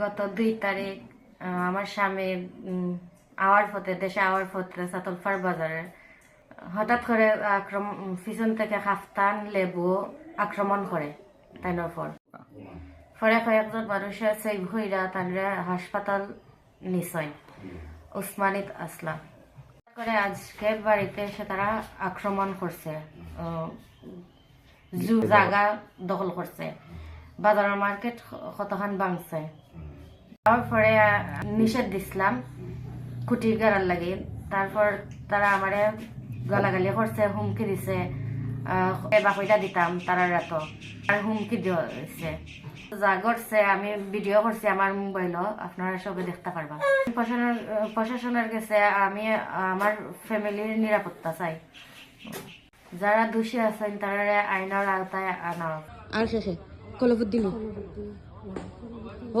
গত দুই তারিখ আমার স্বামী আওয়ার পথে, দেশে আওয়ার পথে সাতলফার বাজারে। হঠাৎ করে আক্রমণ পিছন থেকে হাফতান লেবু আক্রমণ করে তাইনোর পর পরে কয়েকজন মানুষে সেই ভৈরা তানরে হাসপাতাল নিশ্চয় উসমানিত আসলাম করে আজকে বাড়িতে এসে তারা আক্রমণ করছে জু জায়গা দখল করছে বাজারের মার্কেট কতখান ভাঙছে। তারপরে নিষেধ দিছিলাম কুটি গেরার লাগে। তারপর তারা আমারে গালাগালি করছে, হুমকি দিছে বাকইটা দিতাম তারা রাত আর হুমকি দিয়েছে যা করছে, আমি ভিডিও করছি আমার মোবাইলও আপনারা সবে দেখতে পারবা। প্রশাসনের কাছে আমি, আমার ফ্যামিলির নিরাপত্তা চাই। যারা দোষী আছেন তারা আইনের আওতায় আনা আর শেষে কলফুদ্দিন ও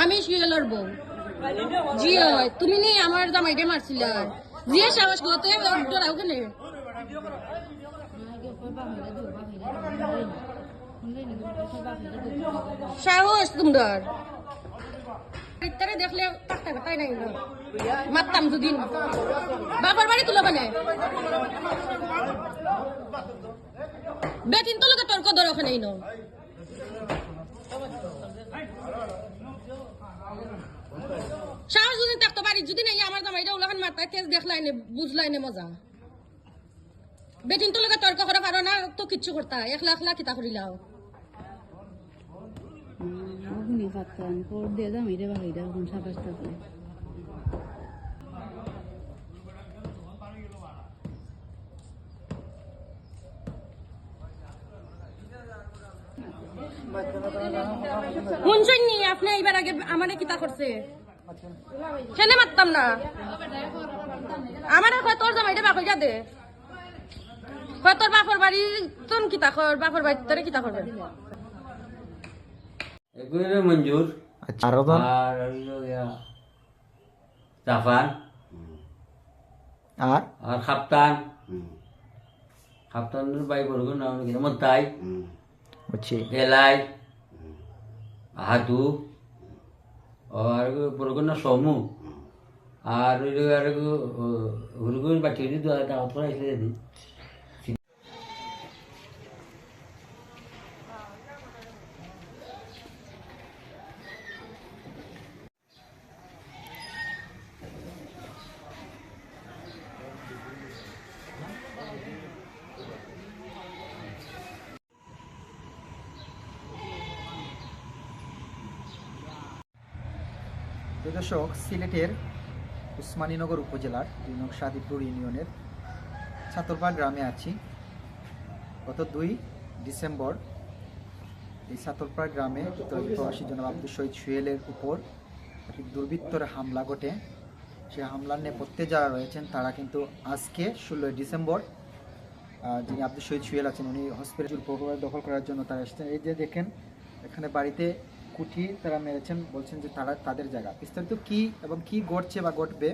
আমি শিয়ালর বউ জি হয় তুমি নি আমার জামাইটা মারছিল? জিয়ে সাহস ডরাও কেন সাহস তোমার ইত্যাদি দেখলে পাক্তা তাই নাই মারতাম দুদিন। বাবার বাড়ি তুলো মানে বেতিন তো লোকে তর্ক ধর ওখানে ন সাহস যদি থাকতো বাড়ি যদি নাই, আমার জামাইটা ওলাখান মারতা তেজ দেখলাই নে বুঝলাই নে মজা। বেটিন তো লোকে তর্ক করা পারো না তো কিচ্ছু করতা, একলা একলা কিতা করিলাও। অগ্নি পাত্তান পর দিয়ে দাম এটা বাকিটা এখন সাতাশ টাকা আপনি এইবার আগে আমারে কিতা করছে? কেন মারতাম না। আমার কয়, তোর জামাইটা বাকই যা দে কয়, তোর বাপর বাড়ি তোর কিতা কর, বাপর বাড়ি তোরে কিতা করবে? এগুলো মঞ্জুর আচ্ছা আরও জন আর হইল ইয়া জাফান আর আর খাপ্তান খাপ্তানের বাই বলব না কিন্তু মন্তাই বুঝছি এলাই হাতু আর বলব না সমু আর হইল আর হুরগুন বাটি দাওয়াত করে আসলে দিন দর্শক সিলেটের উসমানীনগর উপজেলার সাদিপুর ইউনিয়নের ছাতরপাড় গ্রামে আছি। গত দুই ডিসেম্বর এই ছাতরপাড় গ্রামে প্রবাসী জনাব আব্দুল শহীদ সুয়েলের উপর একটি দুর্বৃত্তর হামলা ঘটে। সেই হামলার নেপথ্যে যারা রয়েছেন, তারা কিন্তু আজকে ষোলোই ডিসেম্বর যিনি আব্দুল শহীদ সুয়েল আছেন, উনি হসপিটাল দখল করার জন্য তারা এসেছেন। এই যে দেখেন, এখানে বাড়িতে কুঠি তারা মেরেছেন, বলছেন যে তারা তাদের জায়গা। বিস্তারিত কি এবং কি ঘটছে বা ঘটবে